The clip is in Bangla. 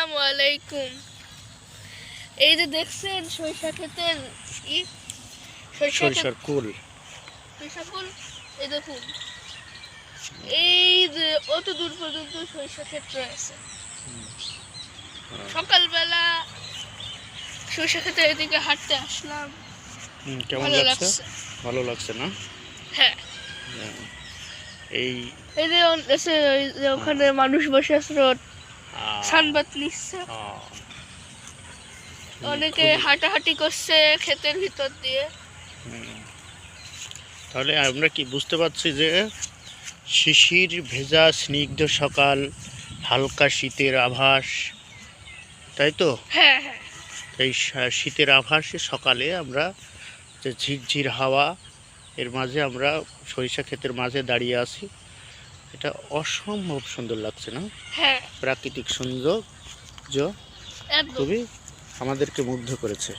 আসসালামু আলাইকুম। এই যে দেখছেন সরিষা ক্ষেতের সরিষার কুল। সরিষা এই দেখুন। এই যে অত দূর পর্যন্ত সরিষা ক্ষেত রয়েছে। সকালবেলা সরিষা ক্ষেতের এদিকে হাঁটতে আসলাম। কেমন লাগছে? ভালো লাগছে না? হ্যাঁ। হ্যাঁ। এই এই যে ওখানে মানুষ বসে আছে আহ, সানবাত নিচ্ছে। অনেকে হাঁটাহাঁটি করছে ক্ষেতের ভিতর দিয়ে। তাহলে আমরা কি বুঝতে পারছি যে শিশির ভেজা স্নিগ্ধ সকাল হালকা শীতের আভাস তাই তো? হ্যাঁ হ্যাঁ। এই শীতের আভাসে সকালে আমরা যে ঝিরঝির হাওয়া এর মাঝে আমরা সরিষা ক্ষেতের মাঝে দাঁড়িয়ে আছি। এটা অসম্ভব সুন্দর লাগছে না? হ্যাঁ। প্রাকৃতিক সৌন্দর্য খুবই আমাদেরকে মুগ্ধ করেছে।